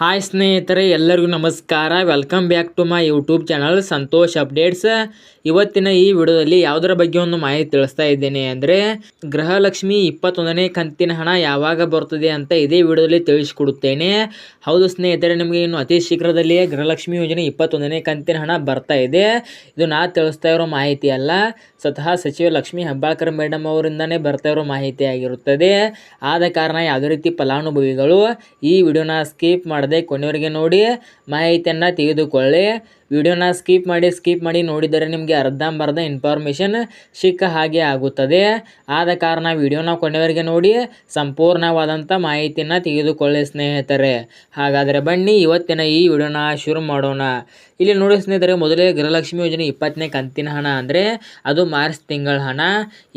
Hi ಸ್ನೇಹಿತರೆ, ಎಲ್ಲರಿಗೂ ನಮಸ್ಕಾರ. Welcome back to my YouTube channel Santosh updates ಇವತ್ತಿನ ಈ ವಿಡಿಯೋದಲ್ಲಿ ಯಾವುದರ ಬಗ್ಗೆ ಒಂದು ಮಾಹಿತಿ ತಿಳಿಸ್ತಾ ಇದ್ದೇನೆ ಅಂದರೆ, ಗೃಹಲಕ್ಷ್ಮಿ ಇಪ್ಪತ್ತೊಂದನೇ ಕಂತಿನ ಹಣ ಯಾವಾಗ ಬರ್ತದೆ ಅಂತ ಇದೇ ವಿಡಿಯೋದಲ್ಲಿ ತಿಳಿಸಿಕೊಡುತ್ತೇನೆ. ಹೌದು ಸ್ನೇಹಿತರೆ, ನಿಮಗೆ ಇನ್ನು ಅತಿ ಶೀಘ್ರದಲ್ಲಿಯೇ ಗೃಹಲಕ್ಷ್ಮಿ ಯೋಜನೆ ಇಪ್ಪತ್ತೊಂದನೇ ಕಂತಿನ ಹಣ ಬರ್ತಾ ಇದೆ. ಇದು ನಾ ತಿಳಿಸ್ತಾ ಇರೋ ಮಾಹಿತಿ ಅಲ್ಲ, ಸ್ವತಃ ಸಚಿವ ಲಕ್ಷ್ಮೀ ಹೆಬ್ಬಾಳ್ಕರ್ ಮೇಡಮ್ ಅವರಿಂದನೇ ಬರ್ತಾ ಇರೋ ಮಾಹಿತಿ ಆಗಿರುತ್ತದೆ. ಆದ ಕಾರಣ ಯಾವುದೇ ರೀತಿ ಫಲಾನುಭವಿಗಳು ಈ ವಿಡಿಯೋನ ಸ್ಕಿಪ್ ಮಾಡದೆ ಕೊನೆಯವರೆಗೆ ನೋಡಿ ಮಾಹಿತಿಯನ್ನು ತೆಗೆದುಕೊಳ್ಳಿ. ವಿಡಿಯೋನ ಸ್ಕಿಪ್ ಮಾಡಿ ಸ್ಕಿಪ್ ಮಾಡಿ ನೋಡಿದರೆ ನಿಮಗೆ ಅರ್ಧಂಬರ್ಧ ಇನ್ಫಾರ್ಮೇಷನ್ ಸಿಕ್ಕ ಹಾಗೆ ಆಗುತ್ತದೆ. ಆದ ಕಾರಣ ವಿಡಿಯೋನ ಕೊನೆವರೆಗೆ ನೋಡಿ ಸಂಪೂರ್ಣವಾದಂಥ ಮಾಹಿತಿನ ತೆಗೆದುಕೊಳ್ಳಿ ಸ್ನೇಹಿತರೆ. ಹಾಗಾದರೆ ಬನ್ನಿ, ಇವತ್ತಿನ ಈ ವಿಡಿಯೋನ ಶುರು ಮಾಡೋಣ. ಇಲ್ಲಿ ನೋಡಿ ಸ್ನೇಹಿತರೆ, ಮೊದಲೇ ಗೃಹಲಕ್ಷ್ಮಿ ಯೋಜನೆ ಇಪ್ಪತ್ತನೇ ಕಂತಿನ ಹಣ ಅಂದರೆ ಅದು ಮಾರ್ಚ್ ತಿಂಗಳ ಹಣ.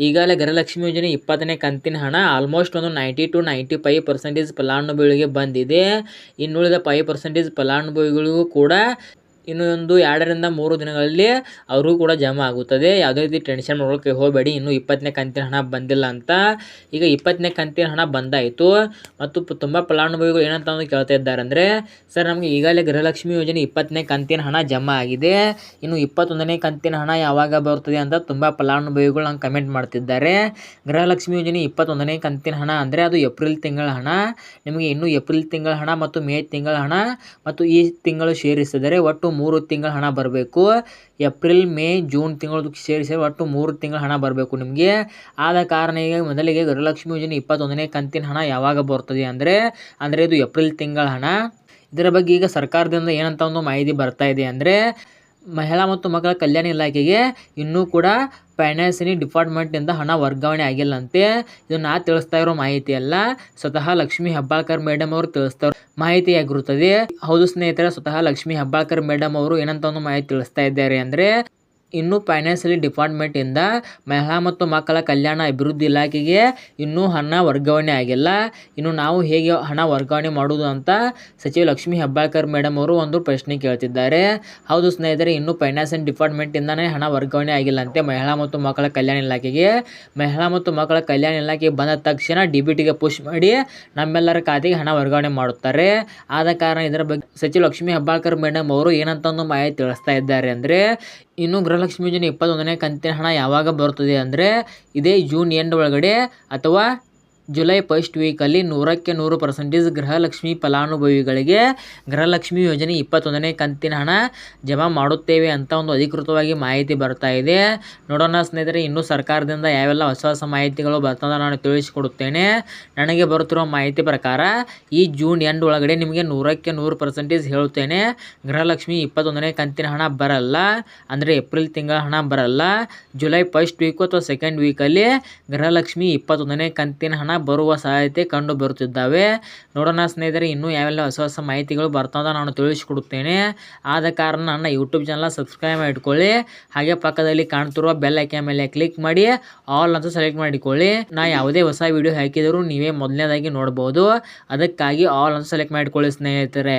ಈಗಾಗಲೇ ಗೃಹಲಕ್ಷ್ಮಿ ಯೋಜನೆ ಇಪ್ಪತ್ತನೇ ಕಂತಿನ ಹಣ ಆಲ್ಮೋಸ್ಟ್ ಒಂದು ninety two ninety five percentage ಫಲಾನುಭವಿಗಳಿಗೆ ಬಂದಿದೆ. ಇನ್ನುಳಿದ ಫೈವ್ ಪರ್ಸೆಂಟೇಜ್ ಫಲಾನುಭವಿಗಳಿಗೂ ಕೂಡ ಇನ್ನು ಒಂದು ಎರಡರಿಂದ ಮೂರು ದಿನಗಳಲ್ಲಿ ಅವ್ರಿಗೂ ಕೂಡ ಜಮಾ ಆಗುತ್ತದೆ. ಯಾವುದೇ ರೀತಿ ಟೆನ್ಷನ್ ಮಾಡೋಕೆ ಹೋಗಬೇಡಿ. ಇನ್ನೂ ಇಪ್ಪತ್ತನೇ ಕಂತಿನ ಹಣ ಬಂದಿಲ್ಲ ಅಂತ. ಈಗ ಇಪ್ಪತ್ತನೇ ಕಂತಿನ ಹಣ ಬಂದಾಯಿತು. ಮತ್ತು ತುಂಬ ಫಲಾನುಭವಿಗಳು ಏನಂತ ಕೇಳ್ತಾ ಇದ್ದಾರೆ ಅಂದರೆ, ಸರ್ ನಮಗೆ ಈಗಾಗಲೇ ಗೃಹಲಕ್ಷ್ಮಿ ಯೋಜನೆ ಇಪ್ಪತ್ತನೇ ಕಂತಿನ ಹಣ ಜಮಾ ಆಗಿದೆ. ಇನ್ನು ಇಪ್ಪತ್ತೊಂದನೇ ಕಂತಿನ ಹಣ ಯಾವಾಗ ಬರುತ್ತದೆ ಅಂತ ತುಂಬ ಫಲಾನುಭವಿಗಳು ನಂಗೆ ಕಮೆಂಟ್ ಮಾಡ್ತಿದ್ದಾರೆ. ಗೃಹಲಕ್ಷ್ಮಿ ಯೋಜನೆ ಇಪ್ಪತ್ತೊಂದನೇ ಕಂತಿನ ಹಣ ಅಂದರೆ ಅದು ಏಪ್ರಿಲ್ ತಿಂಗಳ ಹಣ. ನಿಮಗೆ ಇನ್ನೂ ಏಪ್ರಿಲ್ ತಿಂಗಳ ಹಣ ಮತ್ತು ಮೇ ತಿಂಗಳ ಹಣ ಮತ್ತು ಈ ತಿಂಗಳು ಸೇರಿಸಿದರೆ ಒಟ್ಟು ಮೂರು ತಿಂಗಳ ಹಣ ಬರಬೇಕು. ಏಪ್ರಿಲ್, ಮೇ, ಜೂನ್ ತಿಂಗಳದ್ದು ಸೇರಿ ಸೇರಿ ಒಟ್ಟು ಮೂರು ತಿಂಗಳ ಹಣ ಬರಬೇಕು ನಿಮಗೆ. ಆದ ಕಾರಣ ಈಗ ಮೊದಲಿಗೆ ಗೃಹಲಕ್ಷ್ಮಿ ಯೋಜನೆ ಇಪ್ಪತ್ತೊಂದನೇ ಕಂತಿನ ಹಣ ಯಾವಾಗ ಬರ್ತದೆ ಅಂದರೆ ಅಂದರೆ ಇದು ಏಪ್ರಿಲ್ ತಿಂಗಳ ಹಣ. ಇದರ ಬಗ್ಗೆ ಈಗ ಸರ್ಕಾರದಿಂದ ಏನಂತ ಒಂದು ಮಾಹಿತಿ ಬರ್ತಾ ಇದೆ ಅಂದರೆ ಮಹಿಳಾ ಮತ್ತು ಮಕ್ಕಳ ಕಲ್ಯಾಣ ಇಲಾಖೆಗೆ ಇನ್ನೂ ಕೂಡ ಫೈನಾನ್ಸಿನಿ ಡಿಪಾರ್ಟ್ಮೆಂಟಿಂದ ಹಣ ವರ್ಗಾವಣೆ ಆಗಿಲ್ಲಂತೆ. ಇದು ನಾ ತಿಳಿಸ್ತಾ ಇರೋ ಮಾಹಿತಿ ಅಲ್ಲ. ಸ್ವತಃ ಲಕ್ಷ್ಮೀ ಹೆಬ್ಬಾಳ್ಕರ್ ಮೇಡಮ್ ಅವರು ತಿಳಿಸ್ತಾ ಮಾಹಿತಿಯಾಗಿರುತ್ತದೆ ಹೌದು ಸ್ನೇಹಿತರೆ, ಸ್ವತಃ ಲಕ್ಷ್ಮೀ ಹೆಬ್ಬಾಳ್ಕರ್ ಮೇಡಮ್ ಅವರು ಏನಂತ ಒಂದು ಮಾಹಿತಿ ತಿಳಿಸ್ತಾ ಇದ್ದಾರೆ ಅಂದರೆ ಇನ್ನು ಫೈನಾನ್ಸಿಯಲಿ ಡಿಪಾರ್ಟ್ಮೆಂಟಿಂದ ಮಹಿಳಾ ಮತ್ತು ಮಕ್ಕಳ ಕಲ್ಯಾಣ ಅಭಿವೃದ್ಧಿ ಇಲಾಖೆಗೆ ಇನ್ನೂ ಹಣ ವರ್ಗಾವಣೆ ಆಗಿಲ್ಲ. ಇನ್ನು ನಾವು ಹೇಗೆ ಹಣ ವರ್ಗಾವಣೆ ಮಾಡುವುದು ಅಂತ ಸಚಿವ ಲಕ್ಷ್ಮೀ ಹೆಬ್ಬಾಳ್ಕರ್ ಮೇಡಮ್ ಅವರು ಒಂದು ಪ್ರಶ್ನೆ ಕೇಳ್ತಿದ್ದಾರೆ. ಹೌದು ಸ್ನೇಹಿತರೆ, ಇನ್ನೂ ಫೈನಾನ್ಸಿಯಲ್ ಡಿಪಾರ್ಟ್ಮೆಂಟಿಂದನೇ ಹಣ ವರ್ಗಾವಣೆ ಆಗಿಲ್ಲಂತೆ ಮಹಿಳಾ ಮತ್ತು ಮಕ್ಕಳ ಕಲ್ಯಾಣ ಇಲಾಖೆಗೆ, ಮಹಿಳಾ ಮತ್ತು ಮಕ್ಕಳ ಕಲ್ಯಾಣ ಇಲಾಖೆ ಬಂದ ತಕ್ಷಣ ಡಿ ಬಿ ಟಿಗೆ ಪುಷ್ ಮಾಡಿ ನಮ್ಮೆಲ್ಲರ ಖಾತೆಗೆ ಹಣ ವರ್ಗಾವಣೆ ಮಾಡುತ್ತಾರೆ. ಆದ ಕಾರಣ ಇದರ ಬಗ್ಗೆ ಸಚಿವ ಲಕ್ಷ್ಮೀ ಹೆಬ್ಬಾಳ್ಕರ್ ಮೇಡಮ್ ಅವರು ಏನಂತ ಒಂದು ಮಾಹಿತಿ ತಿಳಿಸ್ತಾ ಇದ್ದಾರೆ ಅಂದರೆ ಇನ್ನು ಗೃಹಲಕ್ಷ್ಮಿ ಯೋಜನೆ ಇಪ್ಪತ್ತೊಂದನೇ ಕಂತಿನ ಹಣ ಯಾವಾಗ ಬರುತ್ತದೆ ಅಂದರೆ ಇದೇ ಜೂನ್ ಎಂಡ್ ಒಳಗಡೆ ಅಥವಾ ಜುಲೈ ಫಸ್ಟ್ ವೀಕಲ್ಲಿ ನೂರಕ್ಕೆ ನೂರು ಪರ್ಸೆಂಟೇಜ್ ಗೃಹಲಕ್ಷ್ಮಿ ಫಲಾನುಭವಿಗಳಿಗೆ ಗೃಹಲಕ್ಷ್ಮಿ ಯೋಜನೆ ಇಪ್ಪತ್ತೊಂದನೇ ಕಂತಿನ ಹಣ ಜಮಾ ಮಾಡುತ್ತೇವೆ ಅಂತ ಒಂದು ಅಧಿಕೃತವಾಗಿ ಮಾಹಿತಿ ಬರ್ತಾ ಇದೆ. ನೋಡೋಣ ಸ್ನೇಹಿತರೆ, ಇನ್ನೂ ಸರ್ಕಾರದಿಂದ ಯಾವೆಲ್ಲ ಹೊಸ ಹೊಸ ಮಾಹಿತಿಗಳು ಬರ್ತದೆ ನಾನು ತಿಳಿಸಿಕೊಡುತ್ತೇನೆ. ನನಗೆ ಬರುತ್ತಿರುವ ಮಾಹಿತಿ ಪ್ರಕಾರ, ಈ ಜೂನ್ ಎಂಡ್ ಒಳಗಡೆ ನಿಮಗೆ ನೂರಕ್ಕೆ ನೂರು ಪರ್ಸೆಂಟೇಜ್ ಹೇಳುತ್ತೇನೆ. ಗೃಹಲಕ್ಷ್ಮಿ ಇಪ್ಪತ್ತೊಂದನೇ ಕಂತಿನ ಹಣ ಬರಲ್ಲ, ಅಂದರೆ ಏಪ್ರಿಲ್ ತಿಂಗಳ ಹಣ ಬರಲ್ಲ. ಜುಲೈ ಫಸ್ಟ್ ವೀಕು ಅಥವಾ ಸೆಕೆಂಡ್ ವೀಕಲ್ಲಿ ಗೃಹಲಕ್ಷ್ಮಿ ಇಪ್ಪತ್ತೊಂದನೇ ಕಂತಿನ ಹಣ ಬರುವ ಸಾಧ್ಯತೆ ಕಂಡು ಬರುತ್ತಿದ್ದಾವೆ. ನೋಡೋಣ ಸ್ನೇಹಿತರೆ, ಇನ್ನೂ ಯಾವೆಲ್ಲ ಹೊಸ ಹೊಸ ಮಾಹಿತಿಗಳು ಬರ್ತದ ನಾನು ತಿಳಿಸಿಕೊಡುತ್ತೇನೆ. ಆದ ಕಾರಣ ನನ್ನ ಯೂಟ್ಯೂಬ್ ಚಾನಲ್ ಸಬ್ಸ್ಕ್ರೈಬ್ ಮಾಡಿಕೊಳ್ಳಿ. ಹಾಗೆ ಪಕ್ಕದಲ್ಲಿ ಕಾಣ್ತಿರುವ ಬೆಲ್ ಐಕೆ ಮೇಲೆ ಕ್ಲಿಕ್ ಮಾಡಿ. ಆಲ್ ಅಂತ ಸೆಲೆಕ್ಟ್ ಮಾಡಿಕೊಳ್ಳಿ. ನಾ ಯಾವುದೇ ಹೊಸ ವಿಡಿಯೋ ಹಾಕಿದರೂ ನೀವೇ ಮೊದಲನೇದಾಗಿ ನೋಡ್ಬೋದು. ಅದಕ್ಕಾಗಿ ಆಲ್ ಅಂತ ಸೆಲೆಕ್ಟ್ ಮಾಡಿಕೊಳ್ಳಿ ಸ್ನೇಹಿತರೆ.